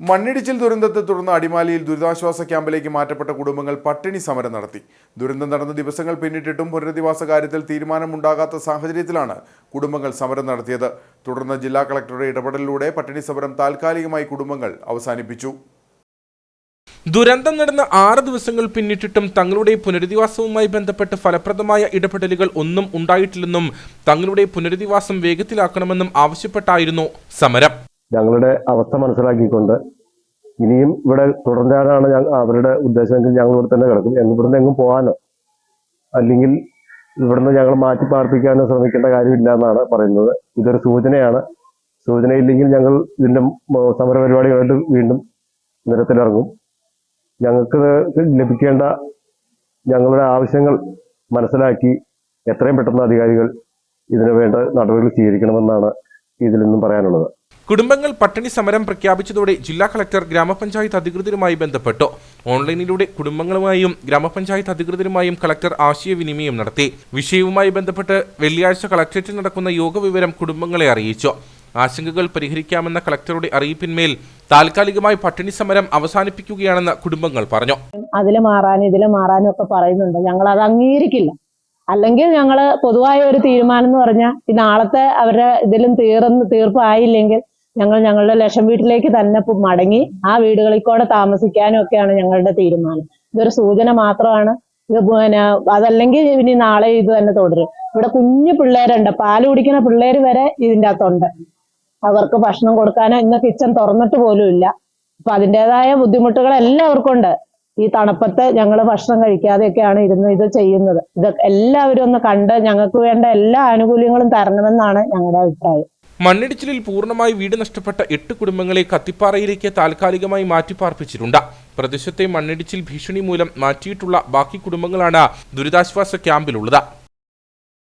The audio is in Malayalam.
മണ്ണിടിച്ചിൽ ദുരന്തത്തെ തുടർന്ന് അടിമാലിയിൽ ദുരിതാശ്വാസ ക്യാമ്പിലേക്ക് മാറ്റപ്പെട്ട കുടുംബങ്ങൾ പട്ടിണി സമരം നടത്തി. ദുരന്തം നടന്ന ദിവസങ്ങൾ പിന്നിട്ടിട്ടും പുനരധിവാസ കാര്യത്തിൽ തീരുമാനമുണ്ടാകാത്ത സാഹചര്യത്തിലാണ് കുടുംബങ്ങൾ സമരം നടത്തിയത്. തുടർന്ന് ജില്ലാ കളക്ടറുടെ ഇടപെടലിലൂടെ പട്ടിണി സമരം താൽക്കാലികമായി കുടുംബങ്ങൾ അവസാനിപ്പിച്ചു. ദുരന്തം നടന്ന ആറ് ദിവസങ്ങൾ പിന്നിട്ടിട്ടും തങ്ങളുടെ പുനരധിവാസവുമായി ബന്ധപ്പെട്ട് ഫലപ്രദമായ ഇടപെടലുകൾ ഒന്നും ഉണ്ടായിട്ടില്ലെന്നും തങ്ങളുടെ പുനരധിവാസം വേഗത്തിലാക്കണമെന്നും ആവശ്യപ്പെട്ടായിരുന്നു സമരം. ഞങ്ങളുടെ അവസ്ഥ മനസ്സിലാക്കിക്കൊണ്ട് ഇനിയും ഇവിടെ തുടരാനാണ് ഞങ്ങൾ അവരുടെ ഉദ്ദേശമെങ്കിൽ ഞങ്ങൾ ഇവിടെ തന്നെ കിടക്കും. ഇവിടുന്ന് എങ്ങും പോകാനോ അല്ലെങ്കിൽ ഇവിടുന്ന് ഞങ്ങൾ മാറ്റി പാർപ്പിക്കാനോ ശ്രമിക്കേണ്ട കാര്യമില്ല എന്നാണ് പറയുന്നത്. ഇതൊരു സൂചനയാണ്. സൂചനയില്ലെങ്കിൽ ഞങ്ങൾ ഇതിന്റെ സമര സമരപരിപാടികളായിട്ട് വീണ്ടും നിരത്തിലിറങ്ങും. ഞങ്ങൾക്ക് ലഭിക്കേണ്ട ഞങ്ങളുടെ ആവശ്യങ്ങൾ മനസ്സിലാക്കി എത്രയും പെട്ടെന്ന് അധികാരികൾ ഇതിനു വേണ്ട നടപടികൾ സ്വീകരിക്കണമെന്നാണ് ഇതിൽ നിന്നും പറയാനുള്ളത്. കുടുംബങ്ങൾ പട്ടിണി സമരം പ്രഖ്യാപിച്ചതോടെ ജില്ലാ കളക്ടർ ഗ്രാമപഞ്ചായത്ത് അധികൃതരുമായി ബന്ധപ്പെട്ടു. ഓൺലൈനിലൂടെ കുടുംബങ്ങളുമായും ഗ്രാമപഞ്ചായത്ത് അധികൃതരുമായും കളക്ടർ ആശയവിനിമയം നടത്തി. വിഷയവുമായി ബന്ധപ്പെട്ട് വെള്ളിയാഴ്ച കളക്ടറേറ്റിൽ നടക്കുന്ന യോഗ വിവരം കുടുംബങ്ങളെ അറിയിച്ചു. ആശങ്കകൾ പരിഹരിക്കാമെന്ന കളക്ടറുടെ അറിയിപ്പിന്മേൽ താൽക്കാലികമായി പട്ടിണി സമരം അവസാനിപ്പിക്കുകയാണെന്ന് കുടുംബങ്ങൾ പറഞ്ഞു. അതിൽ മാറാനും ഇതിൽ മാറാനും ഒക്കെ പറയുന്നുണ്ട്. ഞങ്ങൾ അത് അംഗീകരിക്കില്ല. അല്ലെങ്കിൽ ഞങ്ങൾ പൊതുവായ ഒരു തീരുമാനം എന്ന് പറഞ്ഞാൽ ഈ നാളത്തെ അവരുടെ ഇതിലും തീർന്ന് തീർപ്പായില്ലെങ്കിൽ ഞങ്ങൾ ഞങ്ങളുടെ ലക്ഷം വീട്ടിലേക്ക് തന്നെ മടങ്ങി ആ വീടുകളിൽ കൂടെ താമസിക്കാനും ഒക്കെയാണ് ഞങ്ങളുടെ തീരുമാനം. ഇതൊരു സൂചന മാത്രമാണ്. ഇത് പിന്നെ അതല്ലെങ്കിൽ ഇനി നാളെ ഇത് തന്നെ തുടരും. ഇവിടെ കുഞ്ഞു പിള്ളേരുണ്ട്. പാൽ കുടിക്കുന്ന പിള്ളേർ വരെ ഇതിന്റെ അകത്തുണ്ട്. അവർക്ക് ഭക്ഷണം കൊടുക്കാനോ ഇന്ന് കിച്ചൺ തുറന്നിട്ട് പോലും ഇല്ല. അപ്പൊ അതിന്റെതായ ബുദ്ധിമുട്ടുകൾ എല്ലാവർക്കും ഉണ്ട്. ഈ തണുപ്പത്ത് ഞങ്ങൾ ഭക്ഷണം കഴിക്കാതെയൊക്കെയാണ് ഇരുന്ന് ഇത് ചെയ്യുന്നത്. ഇത് എല്ലാവരും ഒന്ന് കണ്ട് ഞങ്ങൾക്ക് വേണ്ട എല്ലാ ആനുകൂല്യങ്ങളും തരണമെന്നാണ് ഞങ്ങളുടെ അഭിപ്രായം. മണ്ണിടിച്ചിലിൽ പൂർണമായി വീട് നഷ്ടപ്പെട്ട എട്ട് കുടുംബങ്ങളെ കത്തിപ്പാറയിലേക്ക് താൽക്കാലികമായി മാറ്റിപ്പാർപ്പിച്ചിട്ടുണ്ട്. പ്രദേശത്തെ മണ്ണിടിച്ചിൽ ഭീഷണി മൂലം മാറ്റിയിട്ടുള്ള ബാക്കി കുടുംബങ്ങളാണ് ദുരിതാശ്വാസ ക്യാമ്പിലുള്ളത്.